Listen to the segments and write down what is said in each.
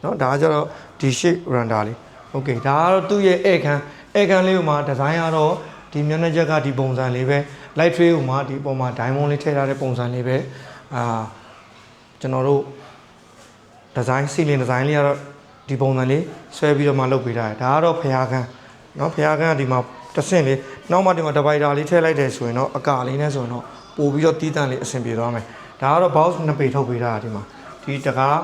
เนาะဒါကကျတော့ဒီ shape render လေးโอเคဒါကတော့သူ့ရဲ့ဧကန်ဧကန်လေးကိုမှဒီဇိုင်းကတော့ဒီမျက်နှာချက်ကဒီပုံစံလေးပဲ light tray ကိုမှဒီပုံမှာ diamond လေးထည့်ထားတဲ့ပုံစံလေးပဲအာကျွန်တော်တို့ဒီဇိုင်းစီလင်ဒီဇိုင်းလေးကတော့ဒီပုံစံလေးဆွဲပြီးတော့မှလုပ်ပေးထားတယ်ဒါကတော့ဖျားခန်းเนาะဖျားခန်းကဒီမှာတစ်ဆင့်လေးနောက်မှဒီမှာ divider လေးထည့်လိုက်တယ်ဆိုရင်တော့အကာလေးနဲ့ဆိုရင်တော့ပို့ပြီးတော့တီးတန့်လေးအဆင်ပြေသွားမယ်ဒါကတော့ box နှစ်ပေထုတ်ပေးထားတာဒီမှာဒီတကား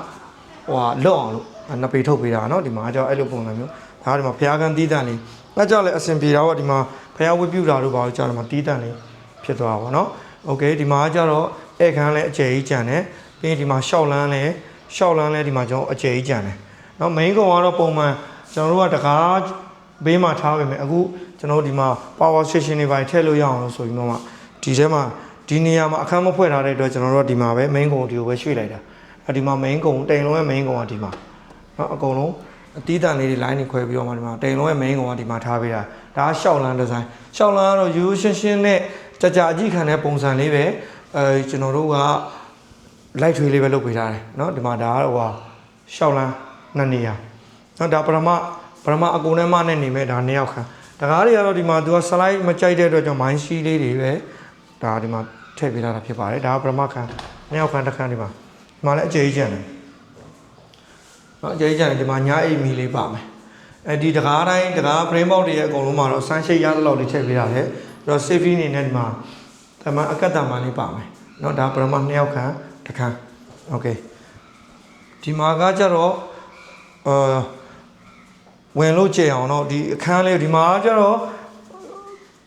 ဟိုဟာလွတ်အောင်လို့နှစ်ပေထုတ်ပေးတာเนาะဒီမှာကြောက်အဲ့လိုပုံစံမျိုးဒါကဒီမှာဖျားကန်တီးတန်လေးအဲ့ကြောက်လည်းအဆင်ပြေတာပေါ့ဒီမှာဖျားဝတ်ပြူတာတို့ဘာလို့ကြောက်ဒီမှာတီးတန်လေးဖြစ်သွားတာပေါ့เนาะโอเคဒီမှာကျတော့ဧကန်လည်းအကျယ်ကြီးကြံတယ်ပြီးရင်ဒီမှာရှောက်လန်းလည်းရှောက်လန်းလည်းဒီမှာကျွန်တော်အကျယ်ကြီးကြံတယ်เนาะ main ကောင်ကတော့ပုံမှန်ကျွန်တော်တို့ကတကားဘေးမှာထားပေမဲ့အခုကျွန်တော်တို့ဒီမှာ power station တွေပါထည့်လို့ရအောင်လို့ဆိုပြီးတော့မှဒီထဲမှာဒီနေရာမှာအခန်းမဖွဲ့ထားတဲ့အတွက်ကျွန်တော်တို့ကဒီမှာပဲ main ကောင်ဒီကိုပဲရွှေ့လိုက်တာ အဲဒီမှာ main ကောင်တိန်လုံးရဲ့ main ကောင်ကဒီမှာ เนาะအကုန်လုံးအတီးတန်လေးတွေ line တွေခွဲပြီးတော့မှဒီမှာတိန်လုံးရဲ့ main ကောင်ကဒီမှာထားပေးတာဒါကရှောက်လန်းဒီဇိုင်းရှောက်လန်းကတော့ရိုးရှင်းရှင်းနဲ့ကြာကြာအကြည့်ခံတဲ့ပုံစံလေးပဲအဲကျွန်တော်တို့က light ထွေးလေးပဲလုပ်ပေးထားတယ်เนาะဒီမှာဒါကတော့ဟိုရှောက်လန်းနှစ်နေရာเนาะဒါပရမပရမအကုန်နဲ့မနဲ့နေမဲ့ဒါနှစ်ယောက်ခံတကားတွေကတော့ဒီမှာသူက slide မကြိုက်တဲ့အတွက်ကြောင့် mind sheet လေးတွေပဲဒါဒီမှာထည့်ပေးထားတာဖြစ်ပါတယ်ဒါကပရမခံနှစ်ယောက်ခံတစ်ခန်းဒီမှာဒီ မှာလည်းအကျယ်ကြီးကျန်တယ် နော်အကျဉ်းချန်ဒီမှာညာအိမ်မီလေးပါမယ်အဲဒီတကားတိုင်းတကား frame box တွေရဲ့အကုန်လုံးမှာတော့ sunshade ရသလောက်လေးထည့်ပေးရတယ်ပြီးတော့ safety အနေနဲ့ဒီမှာတမန်အကတ်တမန်လေးပါမယ်เนาะဒါပရမနှစ်ယောက်ခန့်တစ်ခန်းโอเคဒီမှာကကြတော့အာဝင်လို့ကြည့်အောင်တော့ဒီအခန်းလေးဒီမှာကကြတော့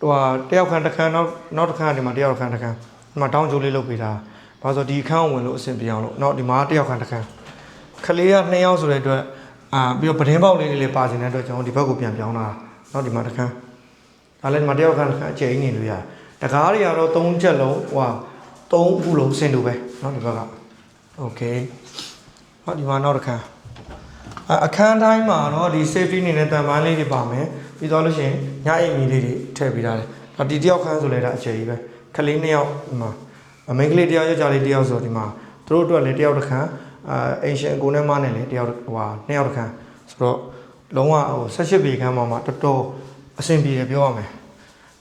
ဟိုဟာတယောက်ခန့်တစ်ခန်းနောက်နောက်တစ်ခန်းဒီမှာတယောက်ခန့်တစ်ခန်းဒီမှာတောင်းကြိုးလေးလုပ်ပေးတာ ဘာလို့ဆိုဒီအခန်းကိုဝင်လို့အဆင်ပြေအောင်လို့เนาะဒီမှာတယောက်ခန့်တစ်ခန်း ခလေးက2ယောက်ဆိုတဲ့အတွက်အာပြီးတော့ပတင်းပေါက်လေးတွေလည်းပါနေတဲ့အတွက်ကျွန်တော်ဒီဘက်ကိုပြန်ပြောင်းလာเนาะဒီမှာတစ်ခန်းဒါလည်းဒီမှာတစ်ယောက်ခန်းတစ်ခန်းအကျယ်ကြီးနေလို့ရတယ်တကားတွေကတော့3ချက်လုံးဟိုဟာ3ခုလုံးစင်တူပဲเนาะဒီဘက်ကโอเคဟောဒီမှာနောက်တစ်ခန်းအအခန်းတိုင်းမှာတော့ဒီ safety အနေနဲ့တန်ပန်းလေးတွေပါမယ်ပြီးတော့လို့ရှိရင်ညအိမ်မီလေးတွေထည့်ပေးထားတယ်ဒါဒီတစ်ယောက်ခန်းဆိုလဲဒါအကျယ်ကြီးပဲခလေး2ယောက်ဒီမှာအ မိန်းကလေးတစ်ယောက်ယောက်ျားလေးတစ်ယောက်ဆိုတော့ဒီမှာသူတို့အတွက်လည်းတစ်ယောက်တစ်ခန်း အာအင်ရှင်ကိုနဲ့မနဲ့လေတယောက်ဟိုဟာနှစ်ယောက်တစ်ခန်းဆိုတော့လုံးဝဟို18ပေခန်းမှာမှာတော်တော်အဆင်ပြေတယ်ပြောရမယ်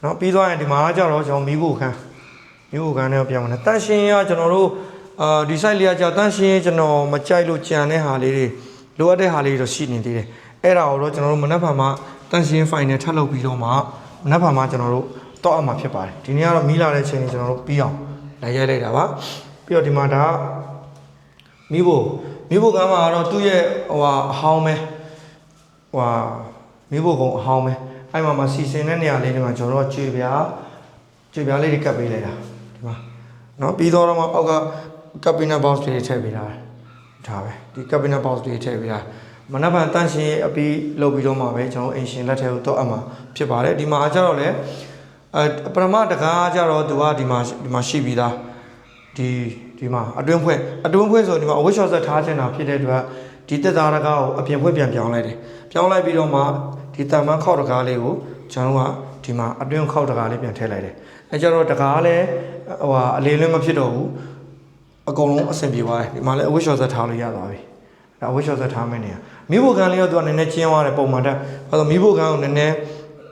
เนาะပြီးသွားရင်ဒီမှာကကြတော့ကျွန်တော်မီးဖို့ခန်းမီးဖို့ခန်းနဲ့ပြောင်းမယ်တန်ရှင်ရကျွန်တော်တို့အာဒီ site လေးကကြာတန်ရှင်ကျွန်တော်မကြိုက်လို့ကြံတဲ့ဟာလေးတွေလိုအပ်တဲ့ဟာလေးတွေတော့ရှိနေသေးတယ်အဲ့ဒါကိုတော့ကျွန်တော်တို့မနက်ဖြန်မှာတန်ရှင် file နဲ့ထပ်လုပ်ပြီးတော့မှမနက်ဖြန်မှာကျွန်တော်တို့တော့အမှာဖြစ်ပါတယ်ဒီနေ့ကတော့မီးလာတဲ့အချိန်ကြီးကျွန်တော်တို့ပြီးအောင် လာရိုက်လိုက်တာပါပြီးတော့ဒီမှာဒါမိဖို့မိဖို့ကမှာတော့သူ့ရဲ့ဟိုဟာအဟောင်းပဲဟိုဟာမိဖို့ကအဟောင်းပဲအဲ့မှာမှာစီစဉ်တဲ့နေရာလေးတွေမှာကျွန်တော်တို့ကြွေပြားကြွေပြားလေးတွေကပ်ပေးလိုက်တာဒီမှာနော်ပြီးတော့တော့မှအောက်က cabinet box တွေထည့်ပေးတာဒါပဲဒီ cabinet box တွေထည့်ပေးတာမနက်ဖြန်တန့်ရှင်အပြီးလုပ်ပြီးတော့မှပဲကျွန်တော်အင်ရှင်လက်ထဲကိုတော့အမှဖြစ်ပါတယ်ဒီမှာအကြတော့လည်း အဲပရမတကားကျတော့သူကဒီမှာဒီမှာရှိပြီးသားဒီဒီမှာအတွင်းဖွဲ့အတွင်းဖွဲ့ဆိုဒီမှာအဝတ်လျှော်ဆက်ထားချင်တာဖြစ်တဲ့အတွက်ဒီတက်သားတကားကိုအပြင်ဖွဲ့ပြန်ပြောင်းလိုက်တယ်ပြောင်းလိုက်ပြီးတော့မှဒီတန်မန်းခောက်တကားလေးကိုကျွန်တော်ကဒီမှာအတွင်းခောက်တကားလေးပြန်ထည့်လိုက်တယ်အဲကျတော့တကားလည်းဟိုဟာအလေးလည်းမဖြစ်တော့ဘူးအကုန်လုံးအဆင်ပြေသွားတယ်ဒီမှာလည်းအဝတ်လျှော်ဆက်ထားလို့ရသွားပြီဒါအဝတ်လျှော်ဆက်ထားမယ်နေရမိဖို့ကန်လေးတော့သူကနည်းနည်းကျင်းသွားတယ်ပုံမှန်တက်ဘာလို့မိဖို့ကန်ကိုနည်းနည်း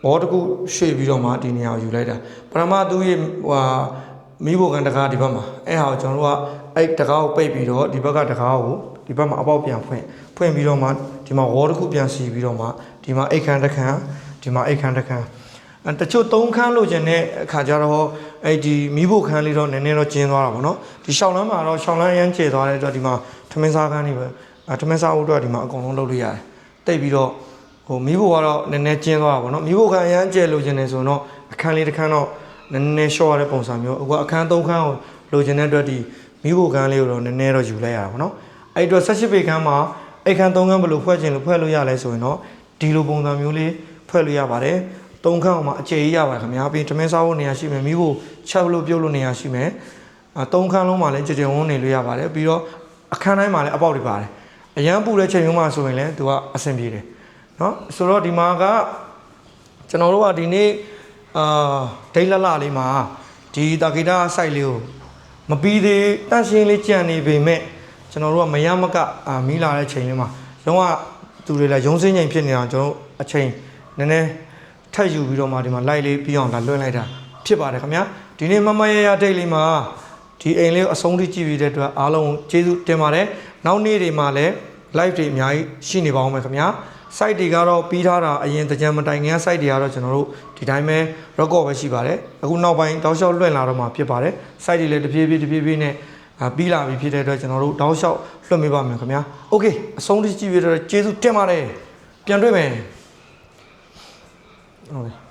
ဘောတစ်ခုရွှေ့ပြီးတော့မှဒီနေရာကိုယူလိုက်တာပရမသူရဲ့ဟိုဟာမိဖို့ကန်တကားဒီဘက်မှာအဲ့ဟာကိုကျွန်တော်တို့ကအဲ့တကားကိုပိတ်ပြီးတော့ဒီဘက်ကတကားကိုဒီဘက်မှာအပေါက်ပြန်ဖွင့်ဖွင့်ပြီးတော့မှဒီမှာဝေါ်တစ်ခုပြန်စီပြီးတော့မှဒီမှာအိတ်ခမ်းတစ်ခမ်းဒီမှာအိတ်ခမ်းတစ်ခမ်းအဲတချို့သုံးခမ်းလို့ခြင်းတဲ့အခါကျတော့အဲ့ဒီမိဖို့ခမ်းလေးတော့နည်းနည်းတော့ကျင်းသွားတာပေါ့နော်ဒီရှောင်းလန်းမှာတော့ရှောင်းလန်းရမ်းကျဲသွားတဲ့အတွက်ဒီမှာထမင်းစားခမ်းနေပဲအဲထမင်းစားဖို့အတွက်ဒီမှာအကုန်လုံးလုပ်လို့ရတယ်တိတ်ပြီးတော့ ဟိုမိဖို့ကတော့နည်းနည်းကျင်းသွားတာပေါ့နော်မိဖို့ခမ်းအရမ်းကျဲလို့ခြင်းနေဆိုတော့အခန်းလေးတစ်ခမ်းတော့နည်းနည်းရှော့ရတဲ့ပုံစံမျိုးအခုအခန်း၃ခန်းကိုလိုချင်တဲ့အတွက်ဒီမိဖို့ခန်းလေးကိုတော့နည်းနည်းတော့ယူလိုက်ရတာပေါ့နော်အဲ့အတွက်18ပေခန်းမှာအဲ့ခန်း၃ခန်းဘယ်လိုဖွဲ့ချင်လို့ဖွဲ့လို့ရလဲဆိုရင်တော့ဒီလိုပုံစံမျိုးလေးဖွဲ့လို့ရပါတယ်၃ခန်းမှာအကျယ်ကြီးရပါတယ်ခင်ဗျာပြီးထမင်းစားဖို့နေရာရှိမယ်မိဖို့ချက်လို့ပြုတ်လို့နေရာရှိမယ်အဲ၃ခန်းလုံးမှာလည်းကြည်ကြုံဝန်းနေလို့ရပါတယ်ပြီးတော့အခန်းတိုင်းမှာလည်းအပေါက်တွေပါတယ်အရန်ပူတဲ့ချိန်မျိုးမှာဆိုရင်လည်းသူကအဆင်ပြေတယ် နော်ဆိုတော့ဒီမှာကကျွန်တော်တို့ကဒီနေ့အာဒိတ်လလလေးမှာဒီတာဂီတာ site လေးကိုမပြီးသေးတန့်ရှင်းလေးကြံနေပေမဲ့ကျကျွန်တော်တို့ကမရမကအာမီးလာတဲ့ချိန်လေးမှာရုံးကသူတွေလည်းရုံးစင်းချိန်ဖြစ်နေတာကျွန်တော်တို့အချိန်နည်းနည်းထပ်ယူပြီးတော့မှဒီမှာလိုက်လေးပြီးအောင်ဒါလွှင့်လိုက်တာဖြစ်ပါတယ်ခင်ဗျာဒီနေ့မမရရဒိတ်လေးမှာဒီအိမ်လေးကိုအဆုံးထိကြည့်ပြီးတဲ့အတွက်အားလုံးကျေးဇူးတင်ပါတယ်နောက်နေ့တွေမှာလည်း live တွေအများကြီးရှိနေပါအောင်မယ်ခင်ဗျာ site တွေကတော့ပြီးထားတာအရင်တကြံမတိုင်ခင်က site တွေကတော့ကျွန်တော်တို့ဒီတိုင်းပဲ record ပဲရှိပါတယ်အခုနောက်ပိုင်းတောက်လျှောက်လွှင့်လာတော့မှဖြစ်ပါတယ် site တွေလည်းတဖြည်းဖြည်းတဖြည်းဖြည်းနဲ့အာပြီးလာပြီဖြစ်တဲ့အတွက်ကျွန်တော်တို့တောက်လျှောက်လွှင့်ပေးပါမယ်ခင်ဗျာ okay အဆုံးထိကြည့်ပြီးတော့ကျေးဇူးတင်ပါတယ်ပြန်တွေ့မယ်ဟုတ်ပြီ